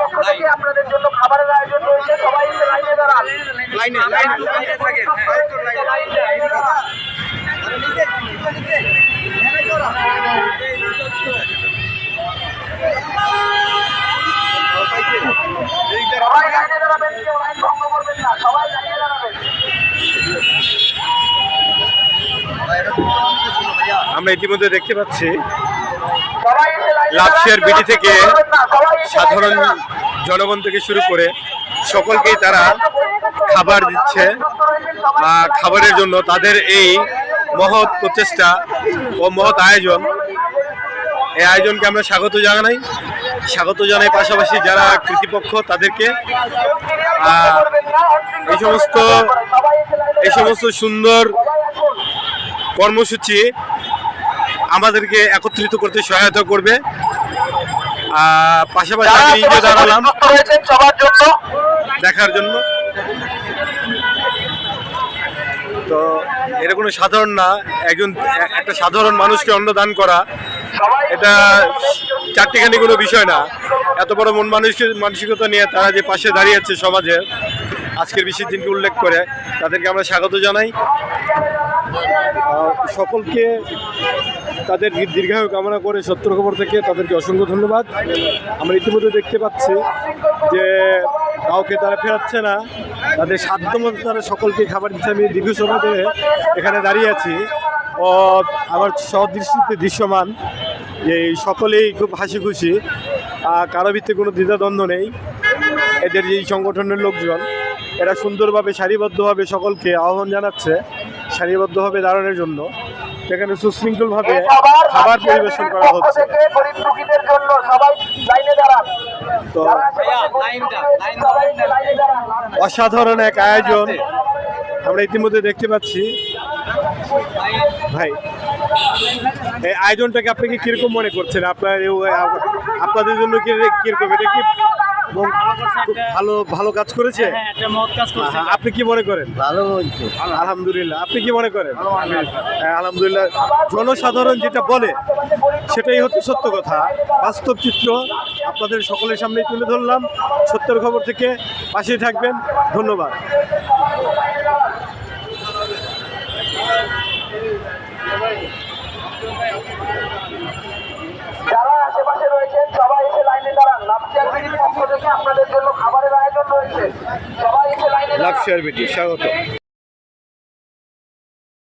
পক্ষ থেকে আপনাদের জন্য খাবারের আয়োজন রয়েছে। সবাই লাইনে দাঁড়ান। লাইনে লাইনে থাকে। সবাই লাইনে দাঁড়াবেন কেউ লাইন ভঙ্গ করবেন না। সবাই লাইনে দাঁড়াবেন। আমরা ইতিমধ্যে দেখতে পাচ্ছি দাঁড়ান, বিটি থেকে সাধারণ জনগণ থেকে শুরু করে সকলকেই তারা খাবার দিচ্ছে। খাবারের জন্য তাদের এই মহৎ প্রচেষ্টা ও মহৎ আয়োজন এই আয়োজনকে আমরা স্বাগত জানাই। স্বাগত জানাই পাশাপাশি যারা কৃতিপক্ষ তাদেরকে। এই সমস্ত এই সমস্ত সুন্দর কর্মসূচি আমাদেরকে একত্রিত করতে সহায়তা করবে। পাশাপাশি আমি নিজে দাঁড়ালাম সবার জন্য। দেখার জন্য। তো এটা কোনো সাধারণ না একজন একটা সাধারণ মানুষকে অন্নদান করা এটা চারটিখানি কোনো বিষয় না। এত বড় মন মানুষের মানসিকতা নিয়ে তারা যে পাশে দাঁড়িয়েছে সমাজের আজকের বিশেষ দিনকে উল্লেখ করে তাদেরকে আমরা স্বাগত জানাই। সকলকে তাদের দীর্ঘায়ু কামনা করে সত্তর খবর থেকে তাদেরকে অসংখ্য ধন্যবাদ। আমরা ইতিমধ্যে দেখতে পাচ্ছি যে কাউকে তারা ফেরাচ্ছে না। তাদের সাধ্যমতো তারা সকলকে খাবার দিচ্ছে। আমি দীর্ঘ সময় ধরে এখানে দাঁড়িয়ে আছি। ও, আমার সদৃষ্টিতে দৃশ্যমান যে সকলেই খুব হাসি খুশি কারও ভিত্তি কোনো দ্বিধাদ্বন্দ্ব নেই। এদের এই সংগঠনের লোকজন, এরা সুন্দরভাবে, সারিবদ্ধভাবে সকলকে আহ্বান জানাচ্ছে। সারিবদ্ধভাবে দাঁড়ানোর জন্য সেখানে সুশৃঙ্খলভাবে খাবার পরিবেশন করা হচ্ছে। তো অসাধারণ এক আয়োজন আমরা ইতিমধ্যে দেখতে পাচ্ছি। ভাই এই আয়োজনটাকে আপনি কি কীরকম মনে করছেন? আপনার আপনাদের জন্য কি কীরকম? এটা কি ভালো ভালো কাজ করেছে? হ্যাঁ একটা মত কাজ করছে। হ্যাঁ, আপনি কি মনে করেন? ভালো আলহামদুলিল্লাহ আপনি কি মনে করেন? হ্যাঁ, আলহামদুলিল্লাহ জনসাধারণ যেটা বলে সেটাই হচ্ছে সত্য কথা। বাস্তব চিত্র আপনাদের সকলের সামনে তুলে ধরলাম। সত্যের খবর থেকে পাশেই থাকবেন। ধন্যবাদ। যারা আশেপাশে রয়েছেন সবাই এসে লাইনে দাঁড়ান। পক্ষ থেকে আপনাদের জন্য খাবারের আয়োজন রয়েছে। সবাই লাভ শেয়ার স্বাগত।